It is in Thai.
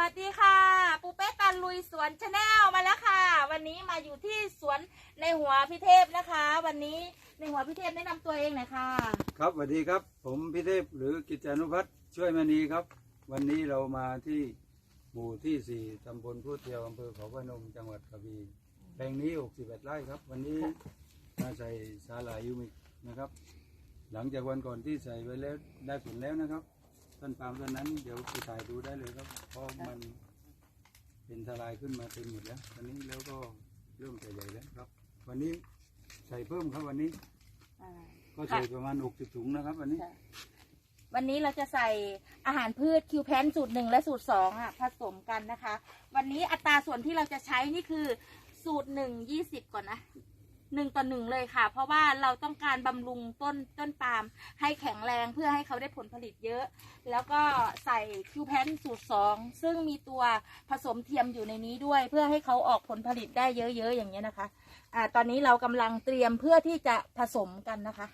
วัสดีค่ะ ปูเป้ตันลุยสวนชาแนลมาแล้วค่ะ วันนี้มาอยู่ที่สวนในหัวพิเทพนะคะ วันนี้ในหัวพิเทพแนะนำตัวเองหน่อยค่ะ ครับสวัสดีครับ ผมพิเทพหรือกิจจานุพัฒน์ช่วยมณีครับ วันนี้เรามาที่หมู่ที่สี่ตำบลพูดเทียวอำเภอเขาพนมจังหวัดกระบี่แปลงนี้61ไร่ครับ วันนี้มาใส่สาหร่ายยูมิกนะครับ หลังจากวันก่อนที่ใส่ไว้แล้วได้ผลแล้วนะครับ ต้นปาล์มต้นนั้นเดี๋ยวไปถ่ายดูได้เลยครับ เป็นทลายขึ้นมาเต็มหมดแล้ววันนี้แล้วก็เริ่มใหญ่ๆแล้วครับ วันนี้ใส่เพิ่มครับวันนี้ก็ใส่ประมาณ60ถุงนะครับ วันนี้วันนี้เราจะใส่อาหารพืชคิวแพนสูตรหนึ่งและสูตรสองอะผสมกันนะคะ วันนี้อัตราส่วนที่เราจะใช้นี่คือสูตรหนึ่งยี่สิบก่อนนะ หนึ่งต่อหนึ่งเลยค่ะ เพราะว่าเราต้องการบำรุงต้นต้นปาล์มให้แข็งแรงเพื่อให้เขาได้ผลผลิตเยอะ แล้วก็ใส่คิวแพนสูตรสองซึ่งมีตัวผสมเทียมอยู่ในนี้ด้วย เพื่อให้เขาออกผลผลิตได้เยอะๆอย่างเงี้ยนะคะอ่าตอนนี้เรากำลังเตรียมเพื่อที่จะผสมกันนะคะ